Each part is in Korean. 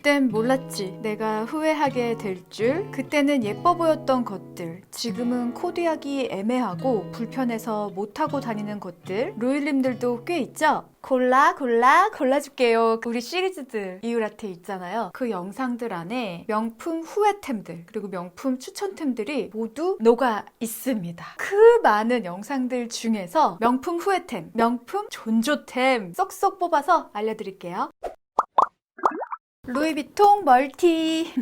그땐 몰랐지. 내가 후회하게 될 줄. 그때는 예뻐 보였던 것들. 지금은 코디하기 애매하고 불편해서 못하고 다니는 것들. 로일님들도 꽤 있죠? 골라 골라 골라줄게요. 우리 시리즈들 이유라테 있잖아요. 그 영상들 안에 명품 후회템들 그리고 명품 추천템들이 모두 녹아 있습니다. 그 많은 영상들 중에서 명품 후회템, 명품 존조템 쏙쏙 뽑아서 알려드릴게요. 루이비통 멀티.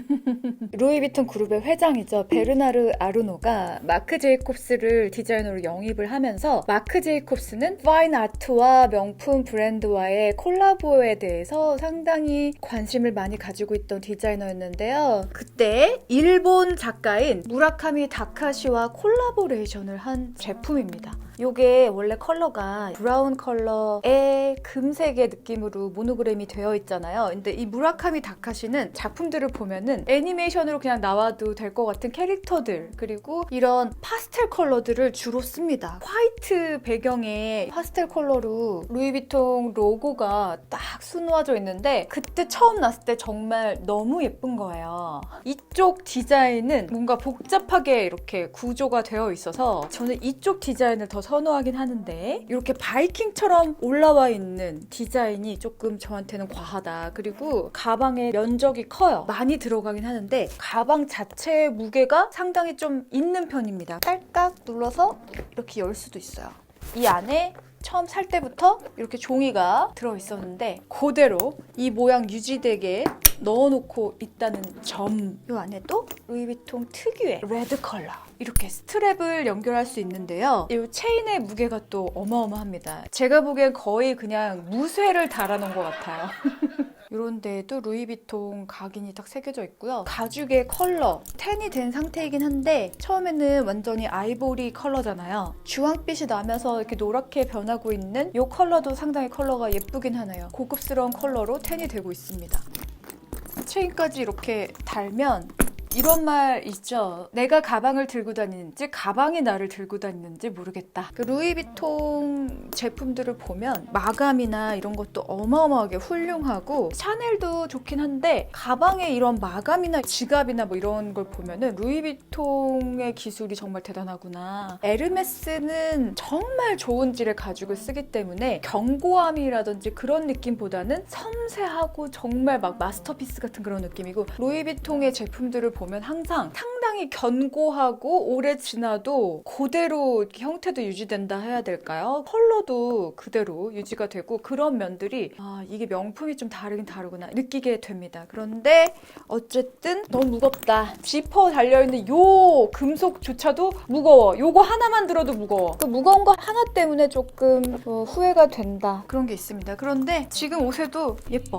루이비통 그룹의 회장이죠. 베르나르 아르노가 마크 제이콥스를 디자이너로 영입을 하면서 마크 제이콥스는 파인 아트와 명품 브랜드와의 콜라보에 대해서 상당히 관심을 많이 가지고 있던 디자이너였는데요. 그때 일본 작가인 무라카미 다카시와 콜라보레이션을 한 제품입니다 요게 원래 컬러가 브라운 컬러의 금색의 느낌으로 모노그램이 되어 있잖아요. 근데 이 무라카미 다카시는 작품들을 보면은 애니메이션으로 그냥 나와도 될 것 같은 캐릭터들 그리고 이런 파스텔 컬러들을 주로 씁니다. 화이트 배경에 파스텔 컬러로 루이비통 로고가 딱 수놓아져 있는데 그때 처음 났을 때 정말 너무 예쁜 거예요. 이쪽 디자인은 뭔가 복잡하게 이렇게 구조가 되어 있어서 저는 이쪽 디자인을 더 선호하긴 하는데 이렇게 바이킹처럼 올라와 있는 디자인이 조금 저한테는 과하다. 그리고 가방의 면적이 커요. 많이 들어가긴 하는데 가방 자체의 무게가 상당히 좀 있는 편입니다. 딸깍 눌러서 이렇게 열 수도 있어요. 이 안에 처음 살 때부터 이렇게 종이가 들어 있었는데 그대로 이 모양 유지되게 넣어놓고 있다는 점. 이 안에 또 루이비통 특유의 레드 컬러. 이렇게 스트랩을 연결할 수 있는데요. 이 체인의 무게가 또 어마어마합니다. 제가 보기엔 거의 그냥 무쇠를 달아놓은 것 같아요. 이런 데에도 루이비통 각인이 딱 새겨져 있고요. 가죽의 컬러, 텐이 된 상태이긴 한데 처음에는 완전히 아이보리 컬러잖아요. 주황빛이 나면서 이렇게 노랗게 변하고 있는 이 컬러도 상당히 컬러가 예쁘긴 하네요. 고급스러운 컬러로 텐이 되고 있습니다. 체인까지 이렇게 달면 이런 말 있죠. 내가 가방을 들고 다니는지 가방이 나를 들고 다니는지 모르겠다. 그 루이비통 제품들을 보면 마감이나 이런 것도 어마어마하게 훌륭하고 샤넬도 좋긴 한데 가방에 이런 마감이나 지갑이나 뭐 이런 걸 보면은 루이비통의 기술이 정말 대단하구나. 에르메스는 정말 좋은 질의 가죽을 쓰기 때문에 견고함이라든지 그런 느낌보다는 섬세하고 정말 막 마스터피스 같은 그런 느낌이고 루이비통의 제품들을 보면 항상 상당히 견고하고 오래 지나도 그대로 형태도 유지된다 해야 될까요? 컬러도 그대로 유지가 되고 그런 면들이 아 이게 명품이 좀 다르긴 다르구나 느끼게 됩니다. 그런데 어쨌든 너무 무겁다. 지퍼 달려있는 요 금속조차도 무거워. 요거 하나만 들어도 무거워. 그 무거운 거 하나 때문에 조금 어, 후회가 된다. 그런 게 있습니다. 그런데 지금 옷에도 예뻐.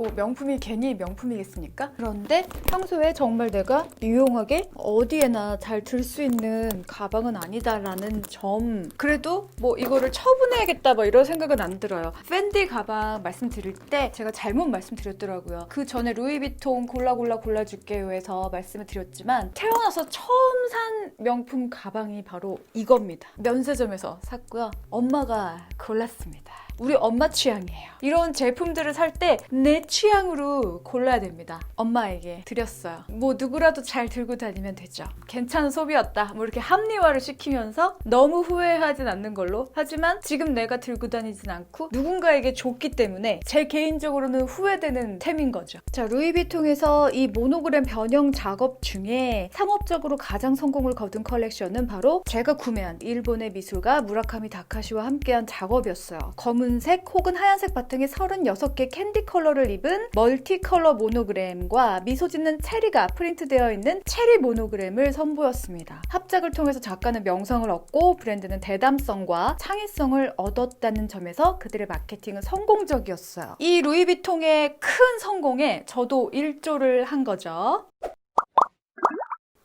뭐 명품이 괜히 명품이겠습니까? 그런데 평소에 정말 내가 유용하게 어디에나 잘 들 수 있는 가방은 아니다라는 점. 그래도 뭐 이거를 처분해야겠다 뭐 이런 생각은 안 들어요. 팬디 가방 말씀드릴 때 제가 잘못 말씀드렸더라고요. 그 전에 루이비통 골라 골라 골라줄게요에서 말씀을 드렸지만 태어나서 처음 산 명품 가방이 바로 이겁니다. 면세점에서 샀고요. 엄마가 골랐습니다. 우리 엄마 취향이에요. 이런 제품들을 살 때 내 취향으로 골라야 됩니다. 엄마에게 드렸어요. 뭐 누구라도 잘 들고 다니면 되죠. 괜찮은 소비였다. 뭐 이렇게 합리화를 시키면서 너무 후회하진 않는 걸로. 하지만 지금 내가 들고 다니진 않고 누군가에게 줬기 때문에 제 개인적으로는 후회되는 템인 거죠. 자, 루이비통에서 이 모노그램 변형 작업 중에 상업적으로 가장 성공을 거둔 컬렉션은 바로 제가 구매한 일본의 미술가 무라카미 다카시와 함께한 작업이었어요. 검은 색 혹은 하얀색 바탕에 36개 캔디 컬러를 입은 멀티 컬러 모노그램과 미소 짓는 체리가 프린트되어 있는 체리 모노그램을 선보였습니다. 합작을 통해서 작가는 명성을 얻고 브랜드는 대담성과 창의성을 얻었다는 점에서 그들의 마케팅은 성공적이었어요. 이 루이비통의 큰 성공에 저도 일조를 한 거죠.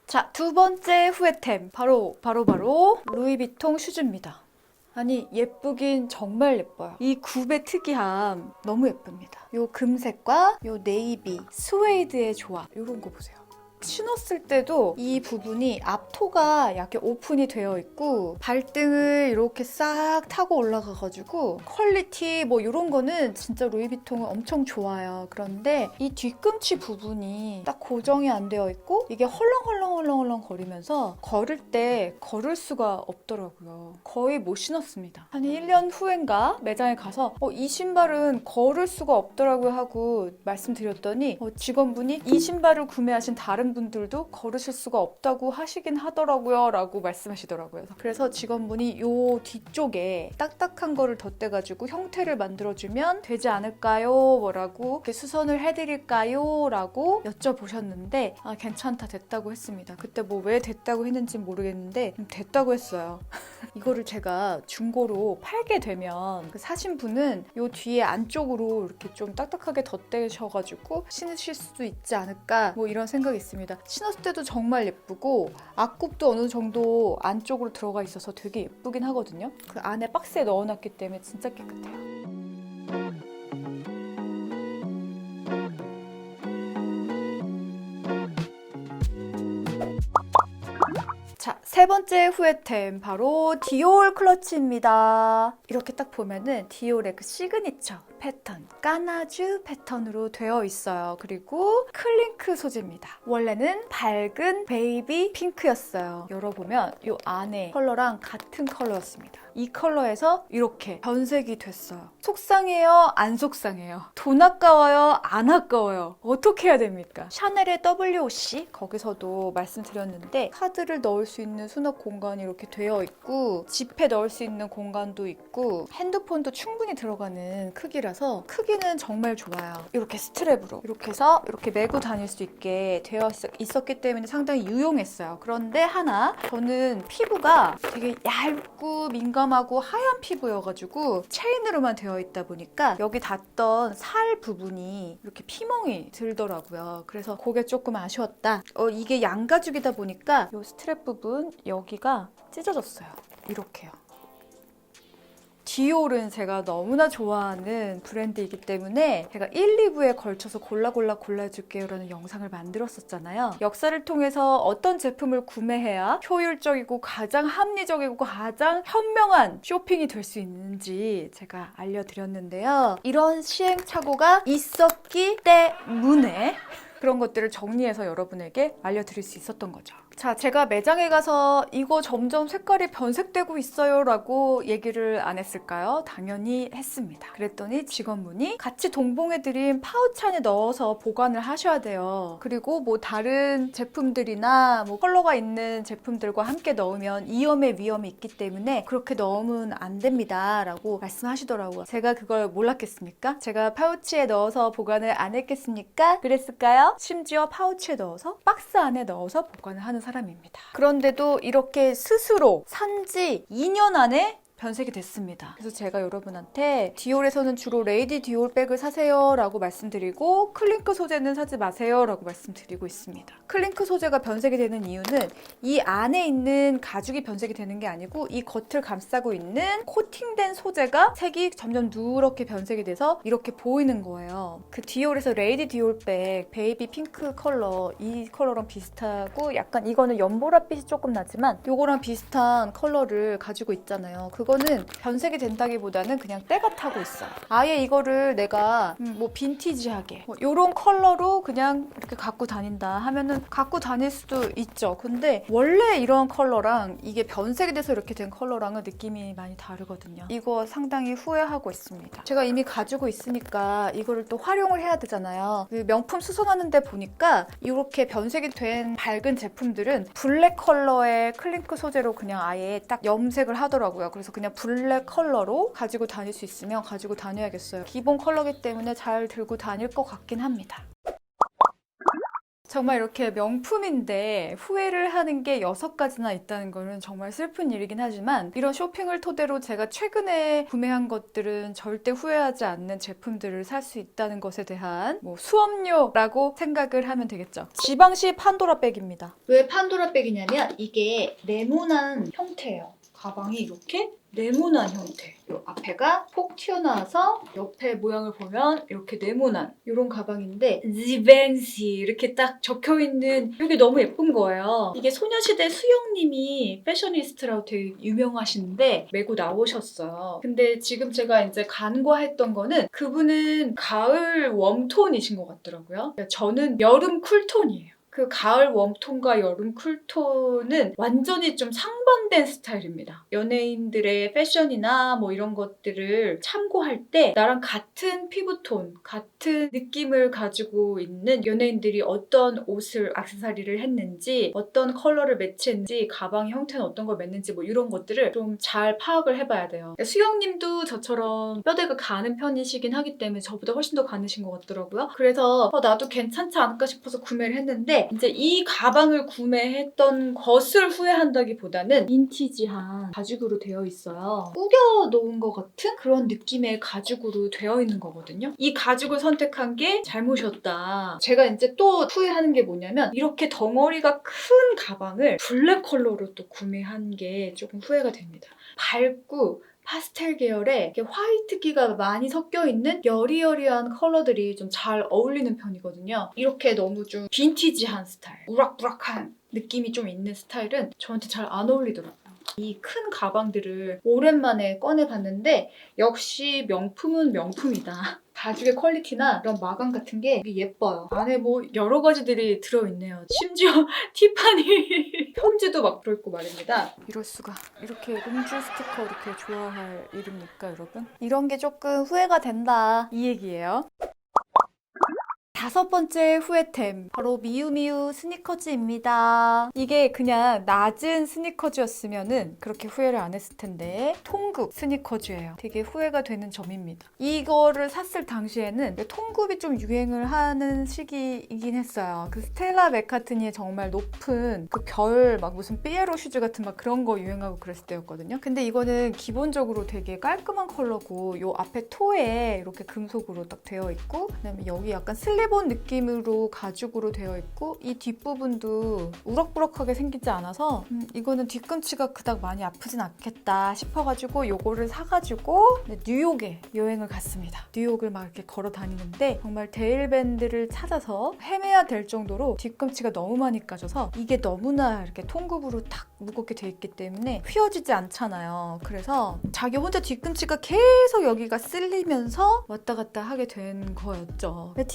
자, 두 번째 후회템. 바로, 바로, 바로, 루이비통 슈즈입니다. 아니, 예쁘긴 정말 예뻐요. 이 굽의 특이함 너무 예쁩니다. 요 금색과 요 네이비, 스웨이드의 조합. 요런 거 보세요. 신었을 때도 이 부분이 앞토가 약간 오픈이 되어 있고 발등을 이렇게 싹 타고 올라가가지고 퀄리티 뭐 이런 거는 진짜 루이비통은 엄청 좋아요. 그런데 이 뒤꿈치 부분이 딱 고정이 안 되어 있고 이게 헐렁헐렁헐렁헐렁 거리면서 걸을 때 걸을 수가 없더라고요. 거의 못 신었습니다. 한 1년 후인가 매장에 가서 어, 이 신발은 걸을 수가 없더라고요 하고 말씀드렸더니 어, 직원분이 이 신발을 구매하신 다른 분들도 걸으실 수가 없다고 하시긴 하더라고요 라고 말씀하시더라고요. 그래서 직원분이 요 뒤쪽에 딱딱한 거를 덧대가지고 형태를 만들어주면 되지 않을까요? 뭐라고 이렇게 수선을 해드릴까요? 라고 여쭤보셨는데 아 괜찮 다 됐다고 했습니다. 그때 뭐 왜 됐다고 했는지 모르겠는데 음, 됐다고 했어요. 이거를 제가 중고로 팔게 되면 그 사신 분은 요 뒤에 안쪽으로 이렇게 좀 딱딱하게 덧대셔가지고 신으실 수도 있지 않을까 뭐 이런 생각이 있습니다. 신었을 때도 정말 예쁘고 앞굽도 어느 정도 안쪽으로 들어가 있어서 되게 예쁘긴 하거든요. 그 안에 박스에 넣어놨기 때문에 진짜 깨끗해요. 세 번째 후회템 바로 디올 클러치입니다. 이렇게 딱 보면은 디올의 그 시그니처 패턴, 까나주 패턴으로 되어 있어요. 그리고 클링크 소재입니다. 원래는 밝은 베이비 핑크였어요. 열어보면 이 안에 컬러랑 같은 컬러였습니다. 이 컬러에서 이렇게 변색이 됐어요. 속상해요? 안 속상해요? 돈 아까워요? 안 아까워요? 어떻게 해야 됩니까? 샤넬의 WOC 거기서도 말씀드렸는데 카드를 넣을 수 있는 수납 공간이 이렇게 되어 있고 지폐 넣을 수 있는 공간도 있고 핸드폰도 충분히 들어가는 크기라서 크기는 정말 좋아요. 이렇게 스트랩으로 이렇게 해서 이렇게 메고 다닐 수 있게 되어 있- 있었기 때문에 상당히 유용했어요. 그런데 하나 저는 피부가 되게 얇고 민감하고 하얀 피부여가지고 체인으로만 되어 있다 보니까 여기 닿던 살 부분이 이렇게 피멍이 들더라고요. 그래서 그게 조금 아쉬웠다. 어, 이게 양가죽이다 보니까 이 스트랩 부분 여기가 찢어졌어요. 이렇게요. 디올은 제가 너무나 좋아하는 브랜드이기 때문에 제가 1, 2부에 걸쳐서 골라 골라 골라줄게요 라는 영상을 만들었었잖아요. 역사를 통해서 어떤 제품을 구매해야 효율적이고 가장 합리적이고 가장 현명한 쇼핑이 될 수 있는지 제가 알려드렸는데요. 이런 시행착오가 있었기 때문에 그런 것들을 정리해서 여러분에게 알려드릴 수 있었던 거죠. 자, 제가 매장에 가서 이거 점점 색깔이 변색되고 있어요 라고 얘기를 안 했을까요? 당연히 했습니다. 그랬더니 직원분이 같이 동봉해드린 파우치 안에 넣어서 보관을 하셔야 돼요. 그리고 뭐 다른 제품들이나 뭐 컬러가 있는 제품들과 함께 넣으면 이염의 위험이 있기 때문에 그렇게 넣으면 안 됩니다. 라고 말씀하시더라고요. 제가 그걸 몰랐겠습니까? 제가 파우치에 넣어서 보관을 안 했겠습니까? 그랬을까요? 심지어 파우치에 넣어서 박스 안에 넣어서 보관을 하는 사람입니다. 그런데도 이렇게 스스로 산지 2년 안에 변색이 됐습니다. 그래서 제가 여러분한테 디올에서는 주로 레이디 디올 백을 사세요 라고 말씀드리고 클링크 소재는 사지 마세요 라고 말씀드리고 있습니다. 클링크 소재가 변색이 되는 이유는 이 안에 있는 가죽이 변색이 되는 게 아니고 이 겉을 감싸고 있는 코팅된 소재가 색이 점점 누렇게 변색이 돼서 이렇게 보이는 거예요. 그 디올에서 레이디 디올 백 베이비 핑크 컬러 이 컬러랑 비슷하고 약간 이거는 연보라빛이 조금 나지만 요거랑 비슷한 컬러를 가지고 있잖아요. 그 거는 변색이 된다기보다는 그냥 때가 타고 있어요. 아예 이거를 내가 음, 뭐 빈티지하게 뭐 요런 컬러로 그냥 이렇게 갖고 다닌다 하면은 갖고 다닐 수도 있죠. 근데 원래 이런 컬러랑 이게 변색이 돼서 이렇게 된 컬러랑은 느낌이 많이 다르거든요. 이거 상당히 후회하고 있습니다. 제가 이미 가지고 있으니까 이거를 또 활용을 해야 되잖아요. 그 명품 수선하는데 보니까 이렇게 변색이 된 밝은 제품들은 블랙 컬러의 클링크 소재로 그냥 아예 딱 염색을 하더라고요. 그래서 그냥 블랙 컬러로 가지고 다닐 수 있으면 가지고 다녀야겠어요. 기본 컬러기 때문에 잘 들고 다닐 것 같긴 합니다. 정말 이렇게 명품인데 후회를 하는 게 여섯 가지나 있다는 거는 정말 슬픈 일이긴 하지만 이런 쇼핑을 토대로 제가 최근에 구매한 것들은 절대 후회하지 않는 제품들을 살 수 있다는 것에 대한 뭐 수업료라고 생각을 하면 되겠죠. 지방시 판도라 백입니다. 왜 판도라 백이냐면 이게 네모난 형태예요. 가방이 이렇게 네모난 형태. 요 앞에가 폭 튀어나와서 옆에 모양을 보면 이렇게 네모난 이런 가방인데 지벤시 이렇게 딱 적혀 있는 이게 너무 예쁜 거예요. 이게 소녀시대 수영님이 패셔니스트라고 되게 유명하신데 메고 나오셨어요. 근데 지금 제가 이제 간과했던 거는 그분은 가을 웜톤이신 것 같더라고요. 저는 여름 쿨톤이에요. 그 가을 웜톤과 여름 쿨톤은 완전히 좀 상반된 스타일입니다. 연예인들의 패션이나 뭐 이런 것들을 참고할 때 나랑 같은 피부톤, 같은 느낌을 가지고 있는 연예인들이 어떤 옷을, 악세사리를 했는지, 어떤 컬러를 매치했는지, 가방의 형태는 어떤 걸 맸는지 뭐 이런 것들을 좀 잘 파악을 해봐야 돼요. 수영님도 저처럼 뼈대가 가는 편이시긴 하기 때문에 저보다 훨씬 더 가느신 것 같더라고요. 그래서 어, 나도 괜찮지 않을까 싶어서 구매를 했는데 이제 이 가방을 구매했던 것을 후회한다기보다는 빈티지한 가죽으로 되어 있어요. 꾸겨 놓은 것 같은 그런 느낌의 가죽으로 되어 있는 거거든요. 이 가죽을 선택한 게 잘못이었다. 제가 이제 또 후회하는 게 뭐냐면 이렇게 덩어리가 큰 가방을 블랙 컬러로 또 구매한 게 조금 후회가 됩니다. 밝고 파스텔 계열의 화이트기가 많이 섞여 있는 여리여리한 컬러들이 좀 잘 어울리는 편이거든요. 이렇게 너무 좀 빈티지한 스타일, 우락부락한 느낌이 좀 있는 스타일은 저한테 잘 안 어울리더라고요. 이 큰 가방들을 오랜만에 꺼내봤는데 역시 명품은 명품이다. 가죽의 퀄리티나 이런 마감 같은 게 예뻐요. 안에 뭐 여러 가지들이 들어있네요. 심지어 티파니 편지도 막 들어있고 말입니다. 이럴 수가. 이렇게 음주 스티커 이렇게 좋아할 일입니까, 여러분? 이런 게 조금 후회가 된다. 이 얘기예요. 다섯 번째 후회템 바로 미우미우 스니커즈입니다. 이게 그냥 낮은 스니커즈였으면은 그렇게 후회를 안 했을 텐데 통굽 스니커즈예요. 되게 후회가 되는 점입니다. 이거를 샀을 당시에는 통굽이 좀 유행을 하는 시기이긴 했어요. 그 스텔라 맥카트니의 정말 높은 그결막 무슨 삐에로 슈즈 같은 막 그런 거 유행하고 그랬을 때였거든요. 근데 이거는 기본적으로 되게 깔끔한 컬러고 요 앞에 토에 이렇게 금속으로 딱 되어 있고 그다음에 여기 약간 슬리 본 느낌으로 가죽으로 되어 있고 이 뒷부분도 우럭부럭하게 생기지 않아서 음, 이거는 뒤꿈치가 그닥 많이 아프진 않겠다 싶어가지고 요거를 사가지고 네, 뉴욕에 여행을 갔습니다. 뉴욕을 막 이렇게 걸어 다니는데 정말 데일밴드를 찾아서 헤매야 될 정도로 뒤꿈치가 너무 많이 까져서 이게 너무나 이렇게 통굽으로 탁 무겁게 돼 있기 때문에 휘어지지 않잖아요. 그래서 자기 혼자 뒤꿈치가 계속 여기가 쓸리면서 왔다 갔다 하게 된 거였죠. 근데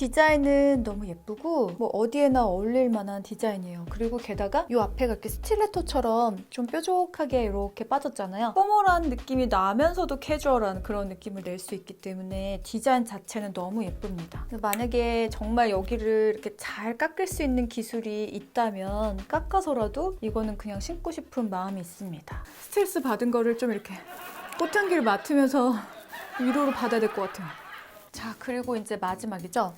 디자인은 너무 예쁘고 뭐 어디에나 어울릴 만한 디자인이에요. 그리고 게다가 이 앞에가 이렇게 스틸레토처럼 좀 뾰족하게 이렇게 빠졌잖아요. 포멀한 느낌이 나면서도 캐주얼한 그런 느낌을 낼 수 있기 때문에 디자인 자체는 너무 예쁩니다. 만약에 정말 여기를 이렇게 잘 깎을 수 있는 기술이 있다면 깎아서라도 이거는 그냥 신고 싶은 마음이 있습니다. 스트레스 받은 거를 좀 이렇게 꽃향기를 맡으면서 위로를 받아야 될 것 같아요. 자, 그리고 이제 마지막이죠.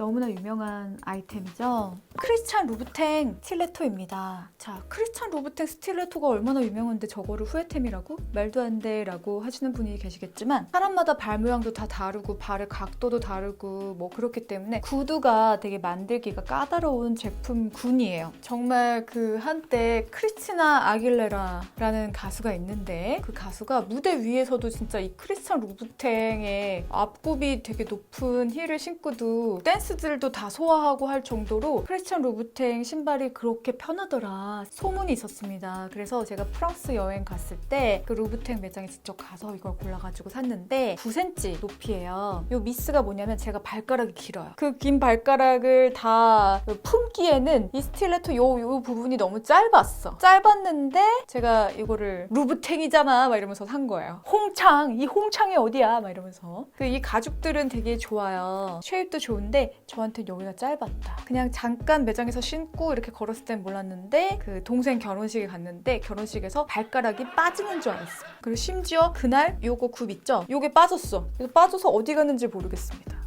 너무나 유명한 아이템이죠. 크리스찬 루브탱 스틸레토입니다. 자, 크리스찬 루브탱 스틸레토가 얼마나 유명한데 저거를 후회템이라고? 말도 안 돼 라고 하시는 분이 계시겠지만 사람마다 발 모양도 다 다르고 발의 각도도 다르고 뭐 그렇기 때문에 구두가 되게 만들기가 까다로운 제품군이에요. 정말 그 한때 크리스티나 아길레라라는 가수가 있는데 그 가수가 무대 위에서도 진짜 이 크리스찬 루브탱의 앞굽이 되게 높은 힐을 신고도 댄스 들도 다 소화하고 할 정도로 크리스찬 루브탱 신발이 그렇게 편하더라 소문이 있었습니다. 그래서 제가 프랑스 여행 갔을 때그 루브탱 매장에 직접 가서 이걸 골라가지고 샀는데 9cm 높이에요. 이 미스가 뭐냐면 제가 발가락이 길어요. 그 긴 발가락을 다 품기에는 이 스틸레토 요, 요 부분이 너무 짧았어. 짧았는데 제가 이거를 루브탱이잖아 막 이러면서 산 거예요. 홍창 이 홍창이 어디야 막 이러면서 그 이 가죽들은 되게 좋아요. 쉐입도 좋은데 저한테 여기가 짧았다. 그냥 잠깐 매장에서 신고 이렇게 걸었을 땐 몰랐는데 그 동생 결혼식에 갔는데 결혼식에서 발가락이 빠지는 줄 알았어요. 그리고 심지어 그날 요거 굽 있죠? 요게 빠졌어. 이거 빠져서 어디 갔는지 모르겠습니다.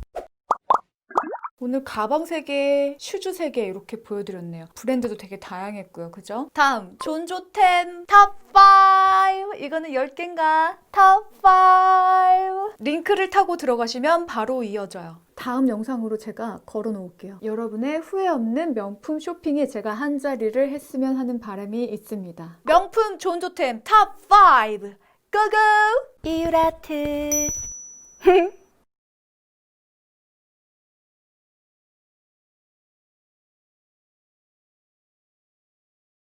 오늘 가방 3개, 슈즈 3개 이렇게 보여드렸네요. 브랜드도 되게 다양했고요. 그죠? 다음, 존조템 탑5! 이거는 10개인가? 탑5! 링크를 타고 들어가시면 바로 이어져요. 다음 영상으로 제가 걸어 놓을게요. 여러분의 후회 없는 명품 쇼핑에 제가 한 자리를 했으면 하는 바람이 있습니다. 명품 존조템 탑 5! 고고! 이유라트!